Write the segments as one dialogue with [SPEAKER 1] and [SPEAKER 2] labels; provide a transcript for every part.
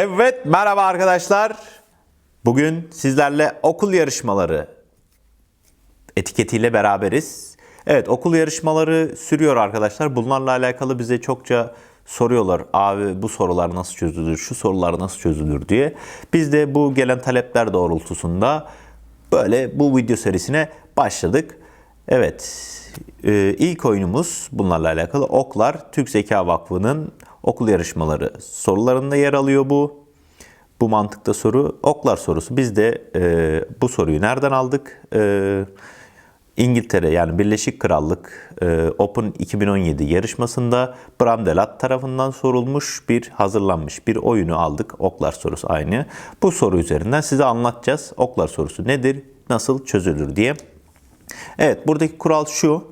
[SPEAKER 1] Evet, merhaba arkadaşlar. Bugün sizlerle okul yarışmaları etiketiyle beraberiz. Evet, okul yarışmaları sürüyor arkadaşlar. Bunlarla alakalı bize çokça soruyorlar. Abi bu sorular nasıl çözülür, şu sorular nasıl çözülür diye. Biz de bu gelen talepler doğrultusunda böyle bu video serisine başladık. Evet, e, ilk oyunumuz bunlarla alakalı Oklar Türk Zeka Vakfı'nın okul yarışmaları sorularında yer alıyor bu. Bu mantıkta soru oklar sorusu. Biz de e, bu soruyu nereden aldık? E, İngiltere yani Birleşik Krallık e, Open 2017 yarışmasında Bramdelat tarafından sorulmuş bir hazırlanmış bir oyunu aldık. Oklar sorusu aynı. Bu soru üzerinden size anlatacağız. Oklar sorusu nedir? Nasıl çözülür diye. Evet buradaki kural şu.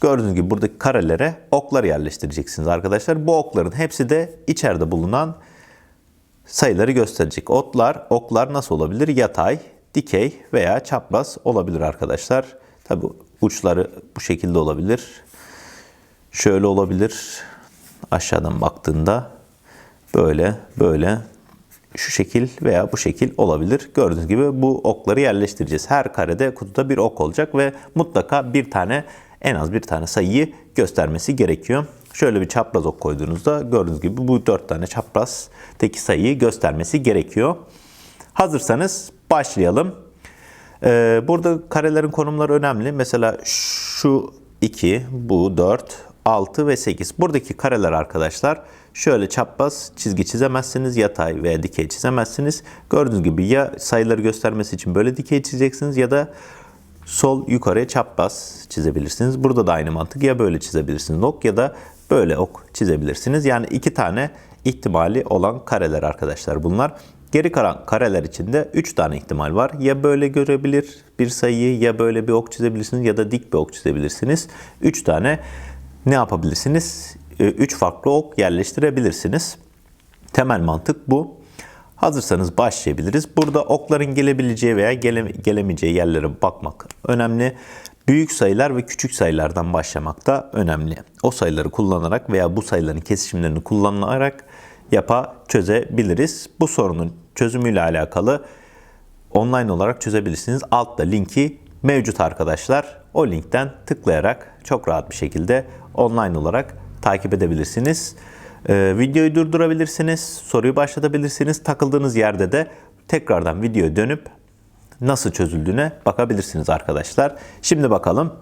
[SPEAKER 1] Gördüğünüz gibi buradaki karelere oklar yerleştireceksiniz arkadaşlar. Bu okların hepsi de içeride bulunan sayıları gösterecek. Otlar, oklar nasıl olabilir? Yatay, dikey veya çapraz olabilir arkadaşlar. Tabi uçları bu şekilde olabilir. Şöyle olabilir. Aşağıdan baktığında böyle, böyle şu şekil veya bu şekil olabilir. Gördüğünüz gibi bu okları yerleştireceğiz. Her karede kutuda bir ok olacak ve mutlaka bir tane en az bir tane sayıyı göstermesi gerekiyor. Şöyle bir çapraz ok koyduğunuzda gördüğünüz gibi bu dört tane çaprazdaki sayıyı göstermesi gerekiyor. Hazırsanız başlayalım. Ee, burada karelerin konumları önemli. Mesela şu 2, bu 4, 6 ve 8. Buradaki kareler arkadaşlar şöyle çapraz çizgi çizemezsiniz. Yatay veya dikey çizemezsiniz. Gördüğünüz gibi ya sayıları göstermesi için böyle dikey çizeceksiniz ya da sol yukarıya çapraz çizebilirsiniz. Burada da aynı mantık ya böyle çizebilirsiniz ok ya da böyle ok çizebilirsiniz. Yani iki tane ihtimali olan kareler arkadaşlar bunlar. Geri kalan kareler içinde 3 tane ihtimal var. Ya böyle görebilir bir sayıyı ya böyle bir ok çizebilirsiniz ya da dik bir ok çizebilirsiniz. 3 tane ne yapabilirsiniz? 3 farklı ok yerleştirebilirsiniz. Temel mantık bu. Hazırsanız başlayabiliriz. Burada okların gelebileceği veya gele, gelemeyeceği yerlere bakmak önemli. Büyük sayılar ve küçük sayılardan başlamak da önemli. O sayıları kullanarak veya bu sayıların kesişimlerini kullanarak yapa çözebiliriz. Bu sorunun çözümüyle alakalı online olarak çözebilirsiniz. Altta linki mevcut arkadaşlar. O linkten tıklayarak çok rahat bir şekilde online olarak takip edebilirsiniz. Ee, videoyu durdurabilirsiniz, soruyu başlatabilirsiniz. Takıldığınız yerde de tekrardan videoya dönüp nasıl çözüldüğüne bakabilirsiniz arkadaşlar. Şimdi bakalım.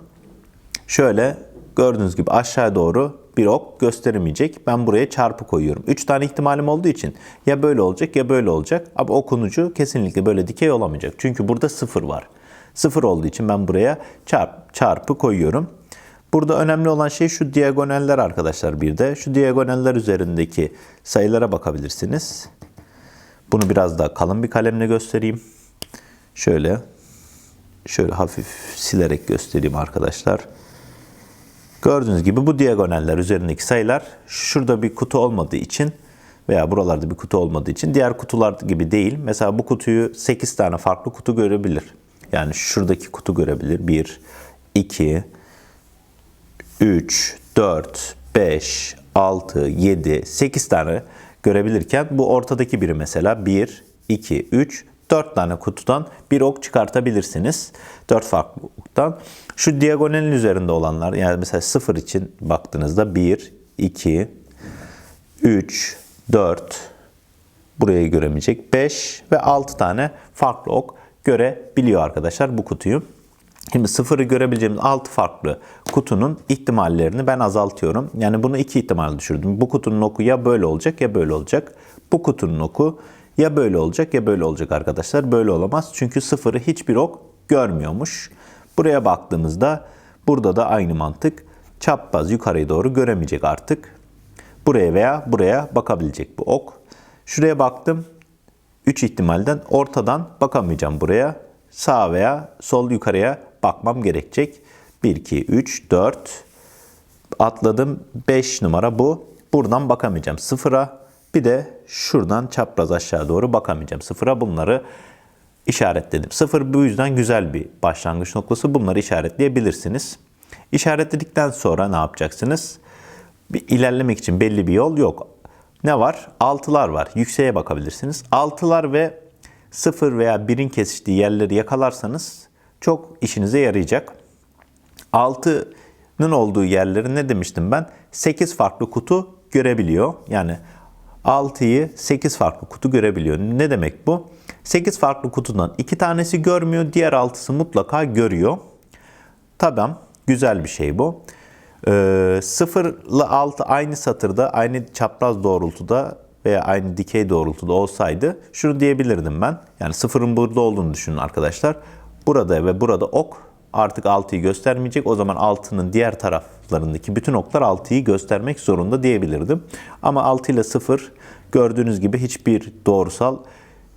[SPEAKER 1] Şöyle gördüğünüz gibi aşağı doğru bir ok gösteremeyecek. Ben buraya çarpı koyuyorum. 3 tane ihtimalim olduğu için ya böyle olacak ya böyle olacak. Ama okunucu kesinlikle böyle dikey olamayacak. Çünkü burada 0 var. 0 olduğu için ben buraya çarp, çarpı koyuyorum. Burada önemli olan şey şu diagonaller arkadaşlar bir de. Şu diagonaller üzerindeki sayılara bakabilirsiniz. Bunu biraz daha kalın bir kalemle göstereyim. Şöyle şöyle hafif silerek göstereyim arkadaşlar. Gördüğünüz gibi bu diagonaller üzerindeki sayılar şurada bir kutu olmadığı için veya buralarda bir kutu olmadığı için diğer kutular gibi değil. Mesela bu kutuyu 8 tane farklı kutu görebilir. Yani şuradaki kutu görebilir. 1, 2, 3, 4, 5, 6, 7, 8 tane görebilirken bu ortadaki biri mesela 1, 2, 3, 4 tane kutudan bir ok çıkartabilirsiniz. 4 farklı oktan. Şu diagonalin üzerinde olanlar yani mesela 0 için baktığınızda 1, 2, 3, 4 burayı göremeyecek. 5 ve 6 tane farklı ok görebiliyor arkadaşlar bu kutuyu. Şimdi sıfırı görebileceğimiz 6 farklı kutunun ihtimallerini ben azaltıyorum. Yani bunu iki ihtimal düşürdüm. Bu kutunun oku ya böyle olacak ya böyle olacak. Bu kutunun oku ya böyle olacak ya böyle olacak arkadaşlar. Böyle olamaz çünkü sıfırı hiçbir ok görmüyormuş. Buraya baktığımızda burada da aynı mantık. Çapraz yukarıya doğru göremeyecek artık. Buraya veya buraya bakabilecek bu ok. Şuraya baktım. 3 ihtimalden ortadan bakamayacağım buraya. Sağ veya sol yukarıya bakmam gerekecek. 1, 2, 3, 4. Atladım. 5 numara bu. Buradan bakamayacağım. Sıfıra. Bir de şuradan çapraz aşağı doğru bakamayacağım. Sıfıra bunları işaretledim. Sıfır bu yüzden güzel bir başlangıç noktası. Bunları işaretleyebilirsiniz. İşaretledikten sonra ne yapacaksınız? Bir ilerlemek için belli bir yol yok. ne var? Altılar var. Yükseğe bakabilirsiniz. Altılar ve 0 veya 1'in kesiştiği yerleri yakalarsanız çok işinize yarayacak. 6'nın olduğu yerleri ne demiştim ben? 8 farklı kutu görebiliyor. Yani 6'yı 8 farklı kutu görebiliyor. Ne demek bu? 8 farklı kutudan 2 tanesi görmüyor, diğer 6'sı mutlaka görüyor. Tamam, güzel bir şey bu. Ee, 0 ile 6 aynı satırda, aynı çapraz doğrultuda veya aynı dikey doğrultuda olsaydı şunu diyebilirdim ben. Yani sıfırın burada olduğunu düşünün arkadaşlar. Burada ve burada ok artık 6'yı göstermeyecek. O zaman 6'nın diğer taraflarındaki bütün oklar 6'yı göstermek zorunda diyebilirdim. Ama 6 ile 0 gördüğünüz gibi hiçbir doğrusal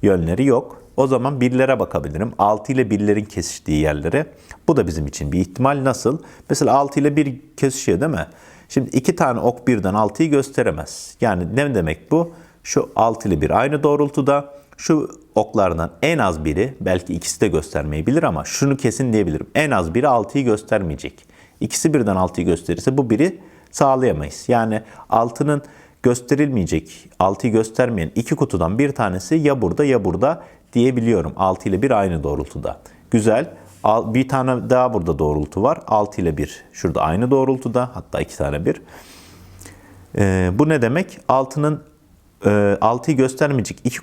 [SPEAKER 1] yönleri yok. O zaman birlere bakabilirim. 6 ile birlerin kesiştiği yerlere. Bu da bizim için bir ihtimal. Nasıl? Mesela 6 ile 1 kesişiyor değil mi? Şimdi iki tane ok birden 6'yı gösteremez. Yani ne demek bu? Şu 6 ile 1 aynı doğrultuda. Şu oklardan en az biri, belki ikisi de göstermeyebilir ama şunu kesin diyebilirim. En az biri 6'yı göstermeyecek. İkisi birden 6'yı gösterirse bu biri sağlayamayız. Yani 6'nın gösterilmeyecek, 6'yı göstermeyen iki kutudan bir tanesi ya burada ya burada diyebiliyorum. 6 ile 1 aynı doğrultuda. Güzel. Bir tane daha burada doğrultu var. 6 ile 1 şurada aynı doğrultuda. Hatta iki tane bir. Ee, bu ne demek? 6'nın e, 6'yı göstermeyecek iki,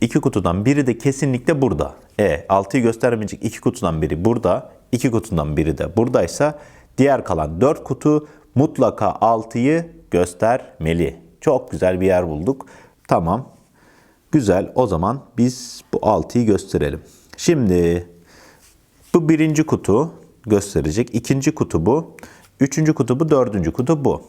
[SPEAKER 1] iki kutudan biri de kesinlikle burada. E 6'yı göstermeyecek iki kutudan biri burada. iki kutudan biri de buradaysa diğer kalan 4 kutu mutlaka 6'yı göstermeli. Çok güzel bir yer bulduk. Tamam. Güzel. O zaman biz bu 6'yı gösterelim. Şimdi bu birinci kutu gösterecek. İkinci kutu bu. Üçüncü kutu bu. Dördüncü kutu bu.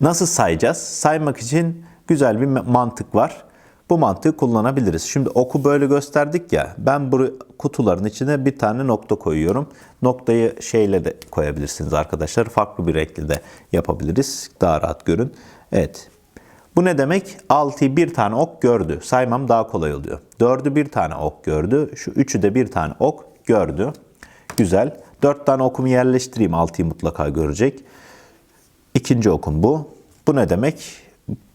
[SPEAKER 1] Nasıl sayacağız? Saymak için güzel bir mantık var. Bu mantığı kullanabiliriz. Şimdi oku böyle gösterdik ya. Ben bu kutuların içine bir tane nokta koyuyorum. Noktayı şeyle de koyabilirsiniz arkadaşlar. Farklı bir renkle de yapabiliriz. Daha rahat görün. Evet. Bu ne demek? 6'yı bir tane ok gördü. Saymam daha kolay oluyor. 4'ü bir tane ok gördü. Şu 3'ü de bir tane ok gördü. Güzel. 4 tane okumu yerleştireyim. 6'yı mutlaka görecek. İkinci okum bu. Bu ne demek?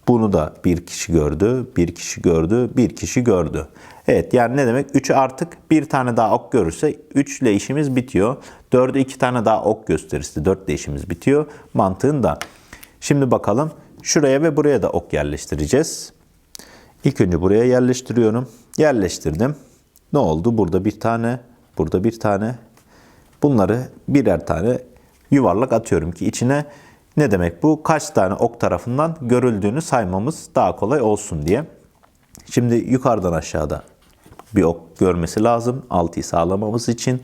[SPEAKER 1] Bunu da bir kişi gördü, bir kişi gördü, bir kişi gördü. Evet yani ne demek? 3'ü artık bir tane daha ok görürse 3 ile işimiz bitiyor. 4'ü 2 tane daha ok gösterirse 4 ile işimiz bitiyor. Mantığında. Şimdi bakalım. Şuraya ve buraya da ok yerleştireceğiz. İlk önce buraya yerleştiriyorum. Yerleştirdim. Ne oldu? Burada bir tane, burada bir tane. Bunları birer tane yuvarlak atıyorum ki içine ne demek bu? Kaç tane ok tarafından görüldüğünü saymamız daha kolay olsun diye. Şimdi yukarıdan aşağıda bir ok görmesi lazım. 6'yı sağlamamız için.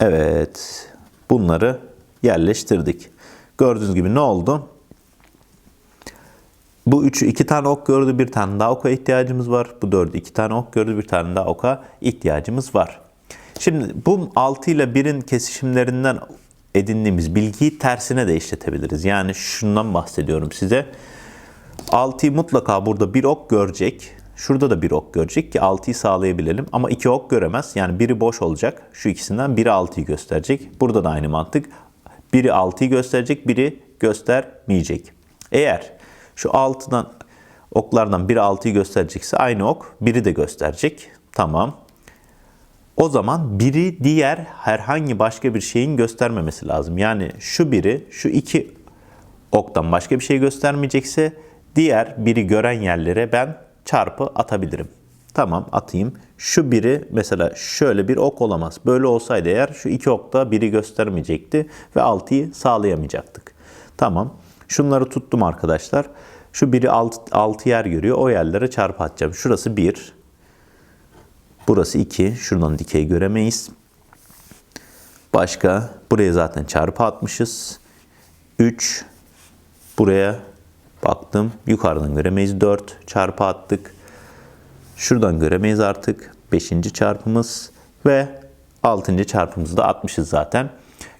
[SPEAKER 1] Evet. Bunları yerleştirdik. Gördüğünüz gibi ne oldu? Bu üçü iki tane ok gördü, bir tane daha oka ihtiyacımız var. Bu dördü iki tane ok gördü, bir tane daha oka ihtiyacımız var. Şimdi bu 6 ile 1'in kesişimlerinden edindiğimiz bilgiyi tersine de işletebiliriz. Yani şundan bahsediyorum size. 6'yı mutlaka burada bir ok görecek. Şurada da bir ok görecek ki 6'yı sağlayabilelim. Ama iki ok göremez. Yani biri boş olacak. Şu ikisinden biri 6'yı gösterecek. Burada da aynı mantık. Biri 6'yı gösterecek, biri göstermeyecek. Eğer şu 6'dan oklardan biri 6'yı gösterecekse aynı ok biri de gösterecek. Tamam. O zaman biri diğer herhangi başka bir şeyin göstermemesi lazım. Yani şu biri şu iki oktan başka bir şey göstermeyecekse diğer biri gören yerlere ben çarpı atabilirim. Tamam atayım. Şu biri mesela şöyle bir ok olamaz. Böyle olsaydı eğer şu iki okta biri göstermeyecekti ve 6'yı sağlayamayacaktık. Tamam. Şunları tuttum arkadaşlar. Şu biri 6 yer görüyor. O yerlere çarpı atacağım. Şurası 1. Burası 2. Şuradan dikey göremeyiz. Başka. Buraya zaten çarpı atmışız. 3. Buraya baktım. Yukarıdan göremeyiz. 4. Çarpı attık. Şuradan göremeyiz artık. 5. çarpımız ve 6. çarpımızı da atmışız zaten.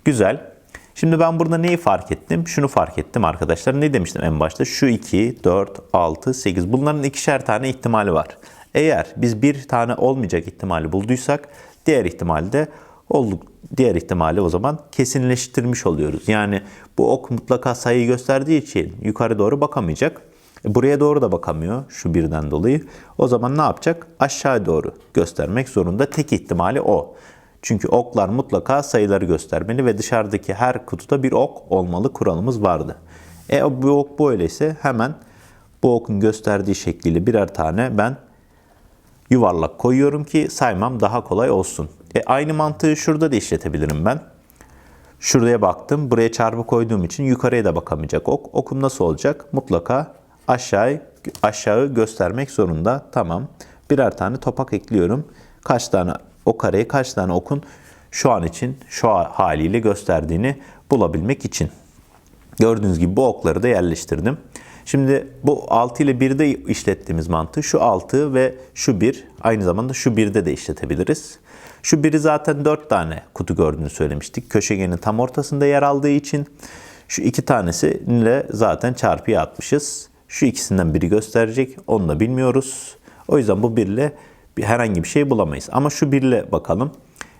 [SPEAKER 1] Güzel. Şimdi ben burada neyi fark ettim? Şunu fark ettim arkadaşlar. Ne demiştim en başta? Şu 2, 4, 6, 8. Bunların ikişer tane ihtimali var. Eğer biz bir tane olmayacak ihtimali bulduysak diğer ihtimalde olduk. Diğer ihtimali o zaman kesinleştirmiş oluyoruz. Yani bu ok mutlaka sayıyı gösterdiği için yukarı doğru bakamayacak. E, buraya doğru da bakamıyor şu birden dolayı. O zaman ne yapacak? Aşağı doğru göstermek zorunda. Tek ihtimali o. Çünkü oklar mutlaka sayıları göstermeli ve dışarıdaki her kutuda bir ok olmalı kuralımız vardı. E bu ok böyleyse hemen bu okun gösterdiği şekliyle birer tane ben yuvarlak koyuyorum ki saymam daha kolay olsun. E aynı mantığı şurada da işletebilirim ben. Şuraya baktım. Buraya çarpı koyduğum için yukarıya da bakamayacak ok. Okum nasıl olacak? Mutlaka aşağı aşağı göstermek zorunda. Tamam. Birer tane topak ekliyorum. Kaç tane o kareyi kaç tane okun şu an için şu haliyle gösterdiğini bulabilmek için. Gördüğünüz gibi bu okları da yerleştirdim. Şimdi bu 6 ile 1'de işlettiğimiz mantığı şu 6 ve şu 1 aynı zamanda şu 1'de de işletebiliriz. Şu biri zaten 4 tane kutu gördüğünü söylemiştik. Köşegenin tam ortasında yer aldığı için şu iki tanesiyle zaten çarpıya atmışız. Şu ikisinden biri gösterecek. Onu da bilmiyoruz. O yüzden bu birle herhangi bir şey bulamayız. Ama şu birle bakalım.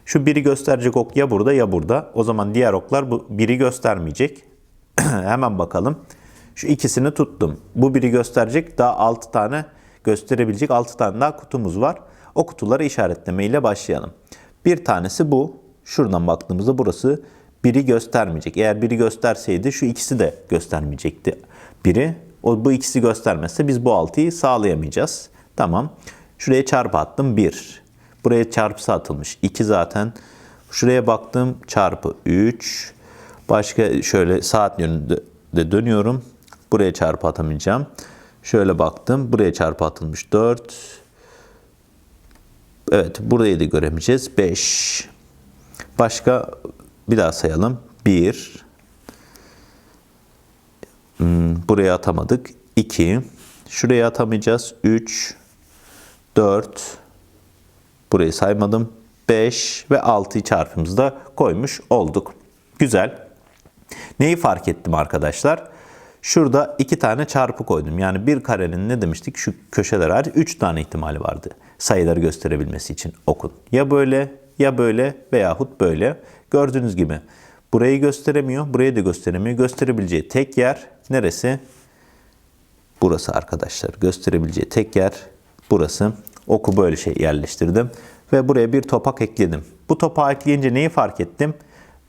[SPEAKER 1] Şu biri gösterecek ok ya burada ya burada. O zaman diğer oklar bu biri göstermeyecek. Hemen bakalım. Şu ikisini tuttum. Bu biri gösterecek. Daha 6 tane gösterebilecek 6 tane daha kutumuz var. O kutuları işaretleme ile başlayalım. Bir tanesi bu. Şuradan baktığımızda burası biri göstermeyecek. Eğer biri gösterseydi şu ikisi de göstermeyecekti. Biri o bu ikisi göstermezse biz bu 6'yı sağlayamayacağız. Tamam. Şuraya çarpı attım 1. Buraya çarpısı atılmış. 2 zaten. Şuraya baktım çarpı 3. Başka şöyle saat yönünde de dönüyorum. Buraya çarpı atamayacağım. Şöyle baktım. Buraya çarpı atılmış 4. Evet burayı da göremeyeceğiz. 5. Başka bir daha sayalım. 1. Hmm, buraya atamadık. 2. Şuraya atamayacağız. 3. 4. Burayı saymadım. 5 ve 6'yı çarpımızda koymuş olduk. Güzel. Neyi fark ettim arkadaşlar? Şurada iki tane çarpı koydum. Yani bir karenin ne demiştik? Şu köşeler hariç 3 tane ihtimali vardı. Sayıları gösterebilmesi için okun. Ya böyle ya böyle veyahut böyle. Gördüğünüz gibi burayı gösteremiyor, burayı da gösteremiyor. Gösterebileceği tek yer neresi? Burası arkadaşlar. Gösterebileceği tek yer burası. Oku böyle şey yerleştirdim. Ve buraya bir topak ekledim. Bu topağı ekleyince neyi fark ettim?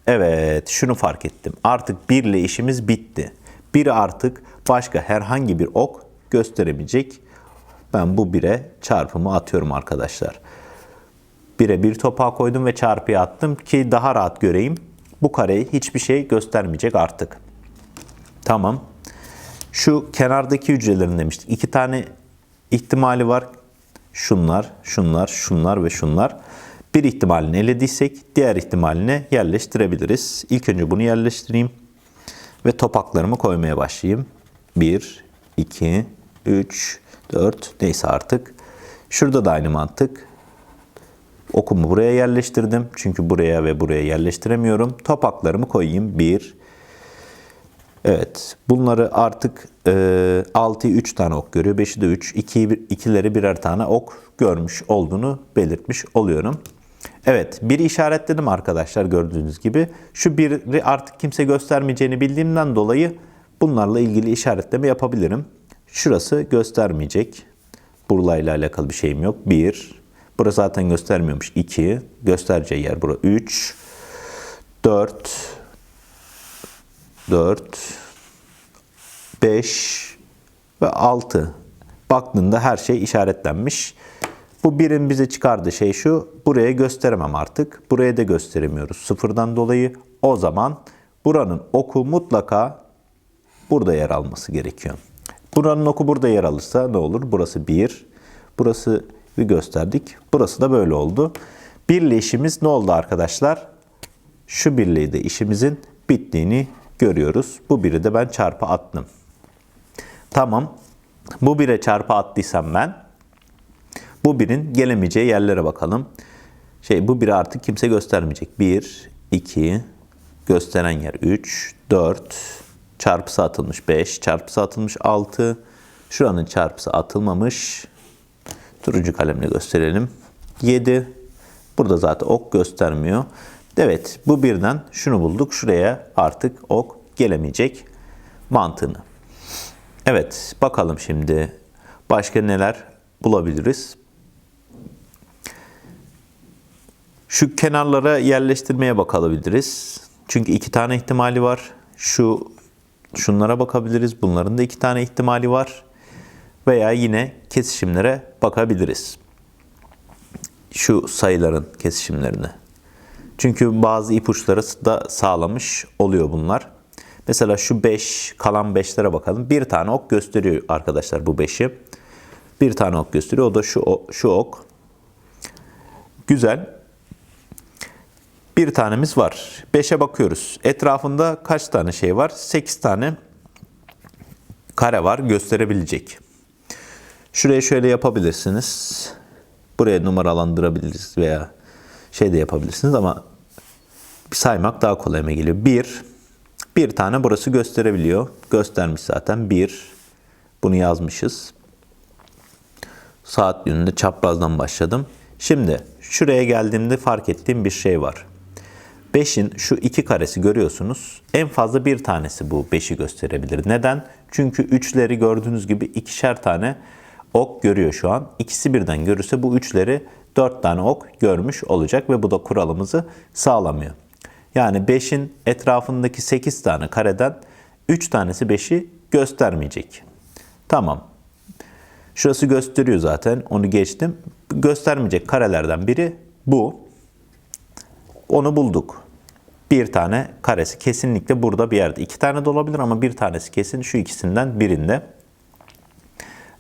[SPEAKER 1] Evet şunu fark ettim. Artık birle işimiz bitti. Biri artık başka herhangi bir ok gösteremeyecek. Ben bu bire çarpımı atıyorum arkadaşlar. Bire bir topağı koydum ve çarpıya attım ki daha rahat göreyim. Bu kareyi hiçbir şey göstermeyecek artık. Tamam. Şu kenardaki hücrelerin demiştik. İki tane ihtimali var. Şunlar, şunlar, şunlar ve şunlar. Bir ihtimalini elediysek diğer ihtimaline yerleştirebiliriz. İlk önce bunu yerleştireyim ve topaklarımı koymaya başlayayım. 1, 2, 3, 4 neyse artık. Şurada da aynı mantık. Okumu buraya yerleştirdim. Çünkü buraya ve buraya yerleştiremiyorum. Topaklarımı koyayım. 1, Evet. Bunları artık e, 6'yı 3 tane ok görüyor. 5'i de 3. 2'yi, 2'leri birer tane ok görmüş olduğunu belirtmiş oluyorum. Evet, bir işaretledim arkadaşlar gördüğünüz gibi. Şu biri artık kimse göstermeyeceğini bildiğimden dolayı bunlarla ilgili işaretleme yapabilirim. Şurası göstermeyecek. Burlayla alakalı bir şeyim yok. 1. Burası zaten göstermiyormuş. 2. Göstereceği yer bura. 3. 4. 4. 5 ve 6. Baktığında her şey işaretlenmiş. Bu birin bize çıkardığı şey şu. Buraya gösteremem artık. Buraya da gösteremiyoruz sıfırdan dolayı. O zaman buranın oku mutlaka burada yer alması gerekiyor. Buranın oku burada yer alırsa ne olur? Burası 1. Burası bir gösterdik. Burası da böyle oldu. Birle işimiz ne oldu arkadaşlar? Şu birliği de işimizin bittiğini görüyoruz. Bu biri de ben çarpı attım. Tamam. Bu bire çarpı attıysam ben bu birin gelemeyeceği yerlere bakalım. Şey bu biri artık kimse göstermeyecek. 1, 2, gösteren yer 3, 4, çarpısı atılmış 5, çarpısı atılmış 6, şuranın çarpısı atılmamış. Turuncu kalemle gösterelim. 7, burada zaten ok göstermiyor. Evet bu birden şunu bulduk. Şuraya artık ok gelemeyecek mantığını. Evet, bakalım şimdi başka neler bulabiliriz. Şu kenarlara yerleştirmeye bakabiliriz. Çünkü iki tane ihtimali var. Şu şunlara bakabiliriz. Bunların da iki tane ihtimali var. Veya yine kesişimlere bakabiliriz. Şu sayıların kesişimlerine. Çünkü bazı ipuçları da sağlamış oluyor bunlar. Mesela şu 5, kalan 5'lere bakalım. Bir tane ok gösteriyor arkadaşlar bu 5'i. Bir tane ok gösteriyor. O da şu, şu ok. Güzel. Bir tanemiz var. 5'e bakıyoruz. Etrafında kaç tane şey var? 8 tane kare var gösterebilecek. Şuraya şöyle yapabilirsiniz. Buraya numaralandırabiliriz veya şey de yapabilirsiniz ama saymak daha kolayıma geliyor. 1 bir tane burası gösterebiliyor. Göstermiş zaten. 1 bunu yazmışız. Saat yönünde çaprazdan başladım. Şimdi şuraya geldiğimde fark ettiğim bir şey var. 5'in şu iki karesi görüyorsunuz. En fazla bir tanesi bu 5'i gösterebilir. Neden? Çünkü üçleri gördüğünüz gibi ikişer tane ok görüyor şu an. İkisi birden görürse bu üçleri 4 tane ok görmüş olacak ve bu da kuralımızı sağlamıyor. Yani 5'in etrafındaki 8 tane kareden 3 tanesi 5'i göstermeyecek. Tamam. Şurası gösteriyor zaten. Onu geçtim. Göstermeyecek karelerden biri bu. Onu bulduk. Bir tane karesi kesinlikle burada bir yerde. İki tane de olabilir ama bir tanesi kesin şu ikisinden birinde.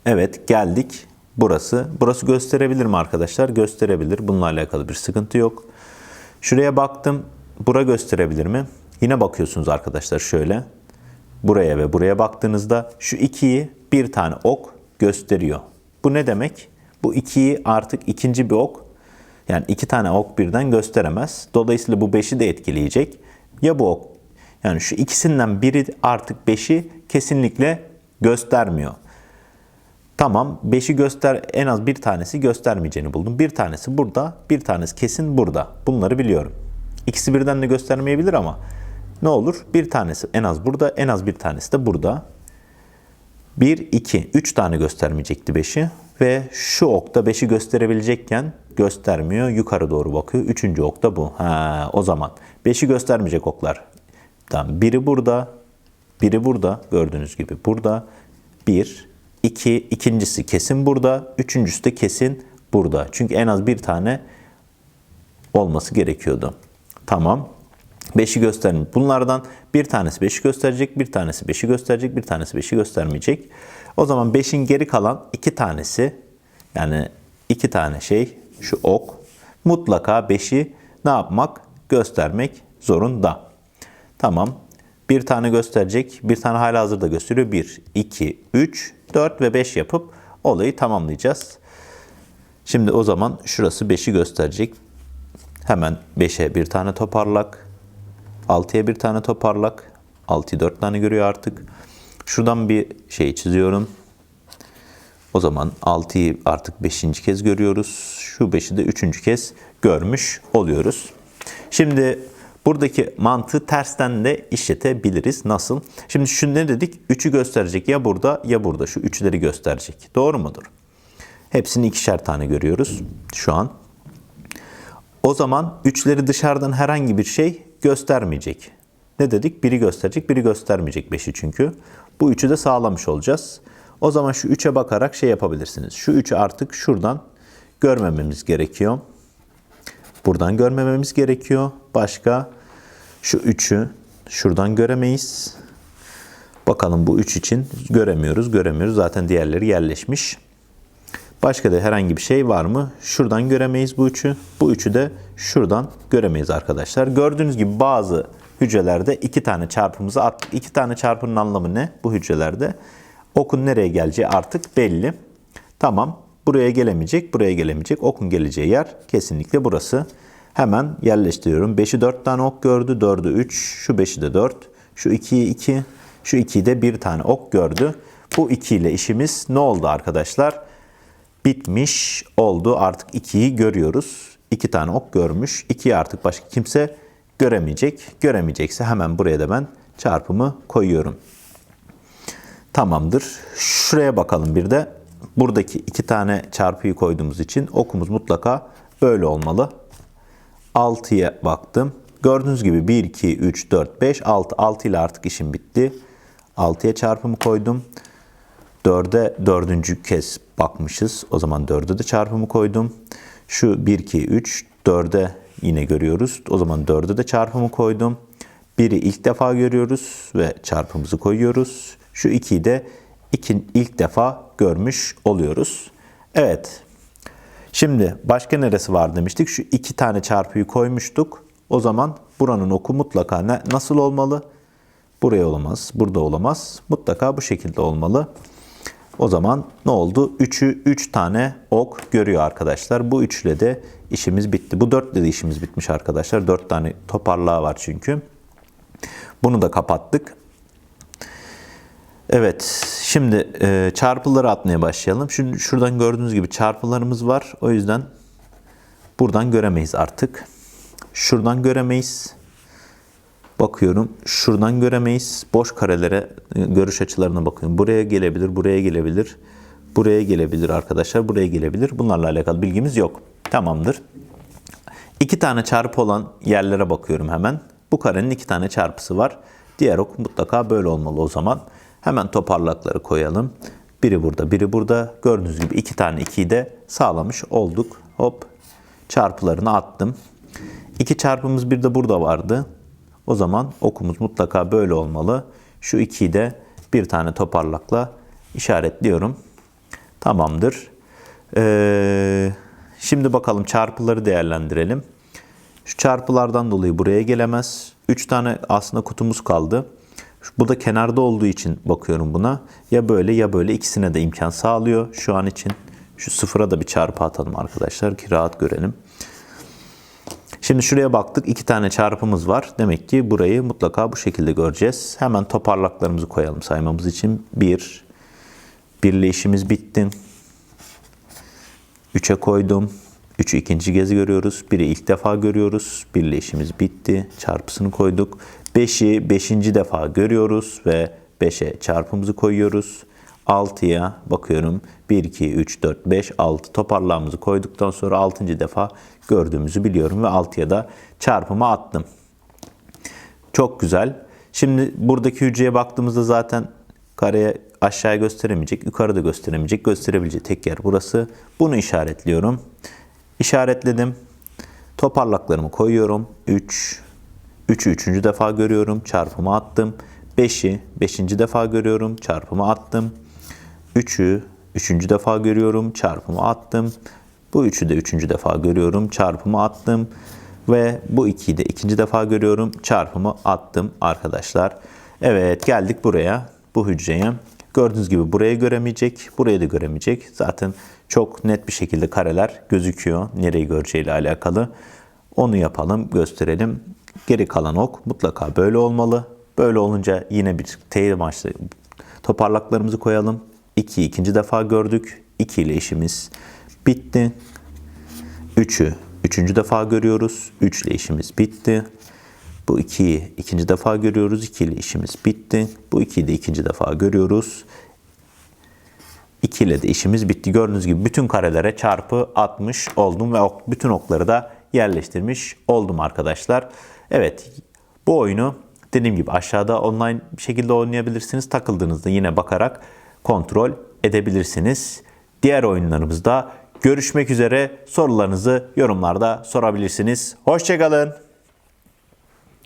[SPEAKER 1] Evet geldik. Burası. Burası gösterebilir mi arkadaşlar? Gösterebilir. Bununla alakalı bir sıkıntı yok. Şuraya baktım. Bura gösterebilir mi? Yine bakıyorsunuz arkadaşlar şöyle. Buraya ve buraya baktığınızda şu ikiyi bir tane ok gösteriyor. Bu ne demek? Bu ikiyi artık ikinci bir ok yani iki tane ok birden gösteremez. Dolayısıyla bu beşi de etkileyecek. Ya bu ok yani şu ikisinden biri artık beşi kesinlikle göstermiyor. Tamam 5'i göster en az bir tanesi göstermeyeceğini buldum. Bir tanesi burada, bir tanesi kesin burada. Bunları biliyorum. İkisi birden de göstermeyebilir ama ne olur? Bir tanesi en az burada, en az bir tanesi de burada. 1, 2, 3 tane göstermeyecekti 5'i ve şu okta 5'i gösterebilecekken göstermiyor. Yukarı doğru bakıyor. Üçüncü ok da bu. Ha, o zaman 5'i göstermeyecek oklar. Tamam, biri burada, biri burada gördüğünüz gibi burada. 1, 2, ikincisi kesin burada, üçüncüsü de kesin burada. Çünkü en az bir tane olması gerekiyordu. Tamam. 5'i göstermiyor. Bunlardan bir tanesi 5'i gösterecek, bir tanesi 5'i gösterecek, bir tanesi 5'i göstermeyecek. O zaman 5'in geri kalan iki tanesi yani iki tane şey şu ok mutlaka 5'i ne yapmak? Göstermek zorunda. Tamam. Bir tane gösterecek. Bir tane hala hazırda gösteriyor. 1, 2, 3, 4 ve 5 yapıp olayı tamamlayacağız. Şimdi o zaman şurası 5'i gösterecek. Hemen 5'e bir tane toparlak. 6'ya bir tane toparlak. 6'yı 4 tane görüyor artık. Şuradan bir şey çiziyorum. O zaman 6'yı artık 5. kez görüyoruz. Şu 5'i de 3. kez görmüş oluyoruz. Şimdi buradaki mantığı tersten de işletebiliriz. Nasıl? Şimdi şu ne dedik? 3'ü gösterecek ya burada ya burada. Şu 3'leri gösterecek. Doğru mudur? Hepsini ikişer tane görüyoruz şu an. O zaman 3'leri dışarıdan herhangi bir şey göstermeyecek. Ne dedik? Biri gösterecek, biri göstermeyecek 5'i çünkü. Bu 3'ü de sağlamış olacağız. O zaman şu 3'e bakarak şey yapabilirsiniz. Şu 3'ü artık şuradan görmememiz gerekiyor. Buradan görmememiz gerekiyor. Başka şu 3'ü şuradan göremeyiz. Bakalım bu 3 için göremiyoruz, göremiyoruz. Zaten diğerleri yerleşmiş. Başka da herhangi bir şey var mı? Şuradan göremeyiz bu üçü. Bu üçü de şuradan göremeyiz arkadaşlar. Gördüğünüz gibi bazı hücrelerde iki tane çarpımızı attık. İki tane çarpının anlamı ne bu hücrelerde? Okun nereye geleceği artık belli. Tamam. Buraya gelemeyecek, buraya gelemeyecek. Okun geleceği yer kesinlikle burası. Hemen yerleştiriyorum. 5'i 4 tane ok gördü. 4'ü 3. Şu 5'i de 4. Şu 2'yi 2. Şu 2'yi de 1 tane ok gördü. Bu 2 ile işimiz ne oldu arkadaşlar? Bitmiş oldu. Artık 2'yi görüyoruz. 2 tane ok görmüş. 2'yi artık başka kimse göremeyecek. Göremeyecekse hemen buraya da ben çarpımı koyuyorum. Tamamdır. Şuraya bakalım bir de. Buradaki iki tane çarpıyı koyduğumuz için okumuz mutlaka böyle olmalı. 6'ya baktım. Gördüğünüz gibi 1, 2, 3, 4, 5, 6. 6 ile artık işim bitti. 6'ya çarpımı koydum. 4'e dördüncü kez bakmışız. O zaman 4'e de çarpımı koydum. Şu 1, 2, 3, 4'e yine görüyoruz. O zaman 4'e de çarpımı koydum. 1'i ilk defa görüyoruz ve çarpımızı koyuyoruz. Şu 2'yi de ilk defa görmüş oluyoruz. Evet. Şimdi başka neresi var demiştik? Şu iki tane çarpıyı koymuştuk. O zaman buranın oku mutlaka ne, nasıl olmalı? Buraya olamaz, burada olamaz. Mutlaka bu şekilde olmalı. O zaman ne oldu? 3'ü 3 tane ok görüyor arkadaşlar. Bu üçle de işimiz bitti. Bu dörtle de işimiz bitmiş arkadaşlar. 4 tane toparlığa var çünkü. Bunu da kapattık. Evet, şimdi e, çarpıları atmaya başlayalım. Şimdi şuradan gördüğünüz gibi çarpılarımız var. O yüzden buradan göremeyiz artık. Şuradan göremeyiz. Bakıyorum. Şuradan göremeyiz. Boş karelere e, görüş açılarına bakıyorum. Buraya gelebilir, buraya gelebilir. Buraya gelebilir arkadaşlar. Buraya gelebilir. Bunlarla alakalı bilgimiz yok. Tamamdır. İki tane çarpı olan yerlere bakıyorum hemen. Bu karenin iki tane çarpısı var. Diğer ok mutlaka böyle olmalı o zaman. Hemen toparlakları koyalım. Biri burada, biri burada. Gördüğünüz gibi iki tane ikiyi de sağlamış olduk. Hop çarpılarını attım. İki çarpımız bir de burada vardı. O zaman okumuz mutlaka böyle olmalı. Şu ikiyi de bir tane toparlakla işaretliyorum. Tamamdır. Ee, şimdi bakalım çarpıları değerlendirelim. Şu çarpılardan dolayı buraya gelemez. 3 tane aslında kutumuz kaldı. Bu da kenarda olduğu için bakıyorum buna. Ya böyle ya böyle ikisine de imkan sağlıyor şu an için. Şu sıfıra da bir çarpı atalım arkadaşlar ki rahat görelim. Şimdi şuraya baktık. iki tane çarpımız var. Demek ki burayı mutlaka bu şekilde göreceğiz. Hemen toparlaklarımızı koyalım saymamız için. 1. Birle işimiz bitti. 3'e koydum. 3'ü ikinci kez görüyoruz. 1'i ilk defa görüyoruz. Birle işimiz bitti. Çarpısını koyduk. 5'i 5. defa görüyoruz ve 5'e çarpımızı koyuyoruz. 6'ya bakıyorum. 1, 2, 3, 4, 5, 6 toparlamamızı koyduktan sonra 6. defa gördüğümüzü biliyorum ve 6'ya da çarpımı attım. Çok güzel. Şimdi buradaki hücreye baktığımızda zaten kareye aşağıya gösteremeyecek, yukarıda gösteremeyecek, gösterebileceği tek yer burası. Bunu işaretliyorum. İşaretledim. Toparlaklarımı koyuyorum. 3, 3'ü 3. defa görüyorum, çarpımı attım. 5'i 5. defa görüyorum, çarpımı attım. 3'ü 3. defa görüyorum, çarpımı attım. Bu 3'ü de 3. defa görüyorum, çarpımı attım. Ve bu 2'yi de 2. defa görüyorum, çarpımı attım arkadaşlar. Evet geldik buraya, bu hücreye. Gördüğünüz gibi burayı göremeyecek, burayı da göremeyecek. Zaten çok net bir şekilde kareler gözüküyor nereyi göreceğiyle alakalı. Onu yapalım, gösterelim. Geri kalan ok mutlaka böyle olmalı. Böyle olunca yine bir teyit amaçlı toparlaklarımızı koyalım. 2 ikinci defa gördük. 2 ile işimiz bitti. 3'ü üçüncü defa görüyoruz. 3 ile işimiz bitti. Bu 2'yi ikinci defa görüyoruz. 2 ile işimiz bitti. Bu 2'yi de ikinci defa görüyoruz. 2 ile de işimiz bitti. Gördüğünüz gibi bütün karelere çarpı atmış oldum ve ok, bütün okları da yerleştirmiş oldum arkadaşlar. Evet bu oyunu dediğim gibi aşağıda online bir şekilde oynayabilirsiniz. Takıldığınızda yine bakarak kontrol edebilirsiniz. Diğer oyunlarımızda görüşmek üzere. Sorularınızı yorumlarda sorabilirsiniz. Hoşçakalın.